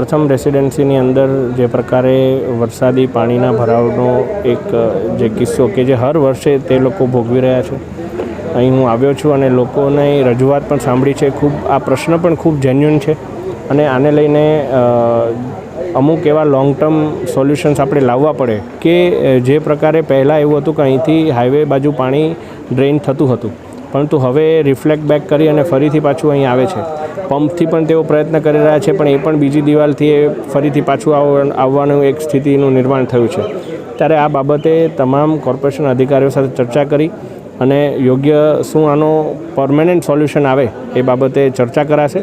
પ્રથમ રેસિડેન્સીની અંદર જે પ્રકારે વરસાદી પાણીના ભરાવનો એક જે કિસ્સો કે જે હર વર્ષે તે લોકો ભોગવી રહ્યા છે. અહીં હું આવ્યો છું અને લોકોને રજૂઆત પણ સાંભળી છે. ખૂબ, આ પ્રશ્ન પણ ખૂબ જેન્યુન છે અને આને લઈને અમુક એવા લોંગ ટર્મ સોલ્યુશન્સ આપણે લાવવા પડે કે જે પ્રકારે પહેલાં એવું હતું કે અહીંથી હાઈવે બાજુ પાણી ડ્રેઇન થતું હતું. પરંતુ હવે રિફ્લેક્ટ બેક કરી અને ફરીથી પાછું અહીં આવે છે. પંપથી પણ તેઓ પ્રયત્ન કરી રહ્યા છે, પણ એ પણ બીજી દિવાલથી એ ફરીથી પાછું આવ- આવવાનું એક સ્થિતિનું નિર્માણ થયું છે. ત્યારે આ બાબતે તમામ કોર્પોરેશન અધિકારીઓ સાથે ચર્ચા કરી અને યોગ્ય શું આનો પરમેનન્ટ સોલ્યુશન આવે એ બાબતે ચર્ચા કરાશે.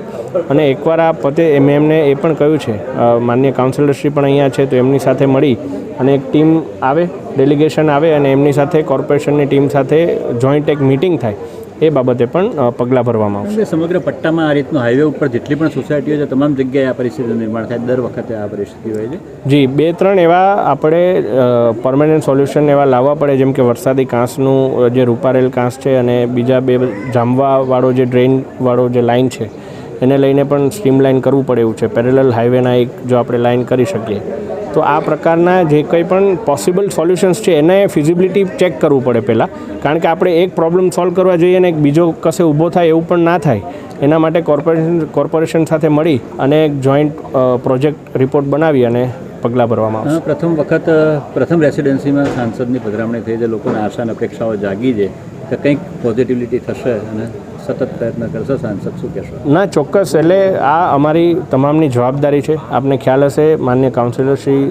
અને એકવાર આ પતે મેં એમને એ પણ કહ્યું છે માન્ય કાઉન્સિલરશ્રી પણ અહીંયા છે, તો એમની સાથે મળી અને એક ટીમ આવે ડેલિગેશન આવે અને એમની સાથે કોર્પોરેશનની ટીમ સાથે જોઈન્ટ એક મિટિંગ થાય. એ બાબતે પણ પગલાં ભરવામાં આવશે. સમગ્ર પટ્ટામાં આ રીતનું હાઈવે ઉપર જેટલી પણ સોસાયટીઓ છે તમામ જગ્યાએ આ પરિસ્થિતિનું નિર્માણ થાય દર વખતે આ પરિસ્થિતિ હોય છે? જી બે ત્રણ એવા આપણે પરમેનન્ટ સોલ્યુશન એવા લાવવા પડે જેમ કે વરસાદી કાંસનું જે રૂપારેલ કાંસ છે અને બીજા બે જામવાવાળો જે ડ્રેનવાળો જે લાઇન છે એને લઈને પણ સ્ટ્રીમલાઇન કરવું પડે એવું છે. પેરેલલ હાઈવેના એક જો આપણે લાઇન કરી શકીએ તો આ પ્રકારના જે કંઈ પણ પોસિબલ સોલ્યુશન્સ છે, એને ફિઝિબિલિટી ચેક કરવું પડે પહેલાં. કારણ કે આપણે એક પ્રોબ્લેમ સોલ્વ કરવા જઈએ અને બીજો કશે ઊભો થાય એવું પણ ના થાય. એના માટે કોર્પોરેશન કોર્પોરેશન સાથે મળી અને એક જોઈન્ટ પ્રોજેક્ટ રિપોર્ટ બનાવી અને પગલાં ભરવામાં આવશે. પ્રથમ વખત પ્રથમ રેસિડેન્સીમાં સાંસદની પધરામણી થઈ છે, લોકોને આશા અને અપેક્ષાઓ જાગી છે કે કંઈક પોઝિટિવિટી થશે અને સતત પ્રયત્ન કરશો સાંસદ શું કહેશો? ના, ચોક્કસ. એટલે આ અમારી તમામની જવાબદારી છે. આપને ખ્યાલ હશે, માન્ય કાઉન્સિલર શ્રી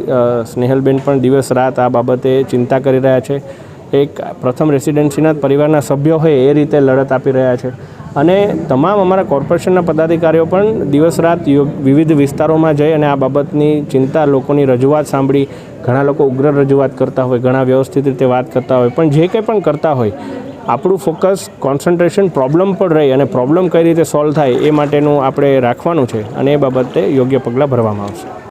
સ્નેહલબેન પણ દિવસ રાત આ બાબતે ચિંતા કરી રહ્યા છે. એક પ્રથમ રેસિડેન્સીના પરિવારના સભ્યો હોય એ રીતે લડત આપી રહ્યા છે. અને તમામ અમારા કોર્પોરેશનના પદાધિકારીઓ પણ દિવસ રાત વિવિધ વિસ્તારોમાં જઈ અને આ બાબતની ચિંતા, લોકોની રજૂઆત સાંભળી. ઘણા લોકો ઉગ્ર રજૂઆત કરતા હોય, ઘણા વ્યવસ્થિત રીતે વાત કરતા હોય. પણ જે કંઈ પણ કરતા હોય આપણું ફોકસ કોન્સન્ટ્રેશન પ્રોબ્લેમ પર રહે અને પ્રોબ્લેમ કઈ રીતે સોલ્વ થાય એ માટેનું આપણે રાખવાનું છે અને એ બાબતે યોગ્ય પગલાં ભરવામાં આવશે.